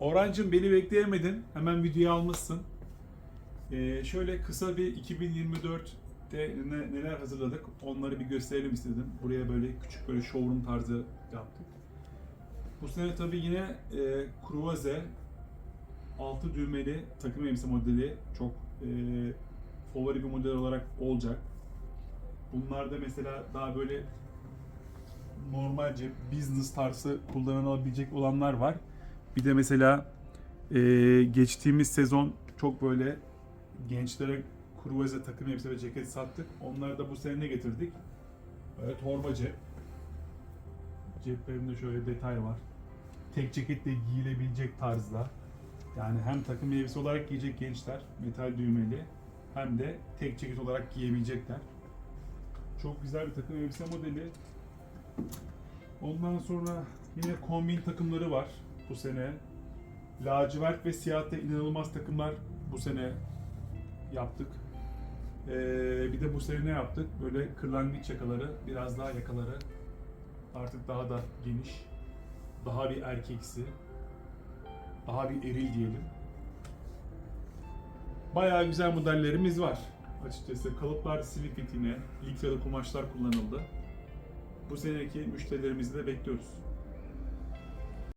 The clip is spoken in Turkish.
Orhancığım beni bekleyemedin. Hemen videoyu almışsın. Ee, şöyle kısa bir 2024'te ne- neler hazırladık onları bir gösterelim istedim. Buraya böyle küçük böyle showroom tarzı yaptık. Bu sene tabii yine e, Kruvaze altı düğmeli takım elbise modeli çok e, favori bir model olarak olacak. Bunlarda mesela daha böyle normalce business tarzı kullanılabilecek olanlar var. Bir de mesela e, geçtiğimiz sezon çok böyle gençlere kruvaze takım elbise ve ceket sattık. Onları da bu sene ne getirdik? Evet torba cep. Şöyle detay var. Tek ceketle giyilebilecek tarzda. Yani hem takım elbise olarak giyecek gençler metal düğmeli hem de tek ceket olarak giyebilecekler. Çok güzel bir takım elbise modeli. Ondan sonra yine kombin takımları var bu sene. Lacivert ve siyahta inanılmaz takımlar bu sene yaptık. Ee, bir de bu sene ne yaptık? Böyle kırlangıç yakaları, biraz daha yakaları artık daha da geniş, daha bir erkeksi, daha bir eril diyelim. Bayağı güzel modellerimiz var açıkçası. Kalıplar sivil fit yine, likralı kumaşlar kullanıldı. Bu seneki müşterilerimizi de bekliyoruz.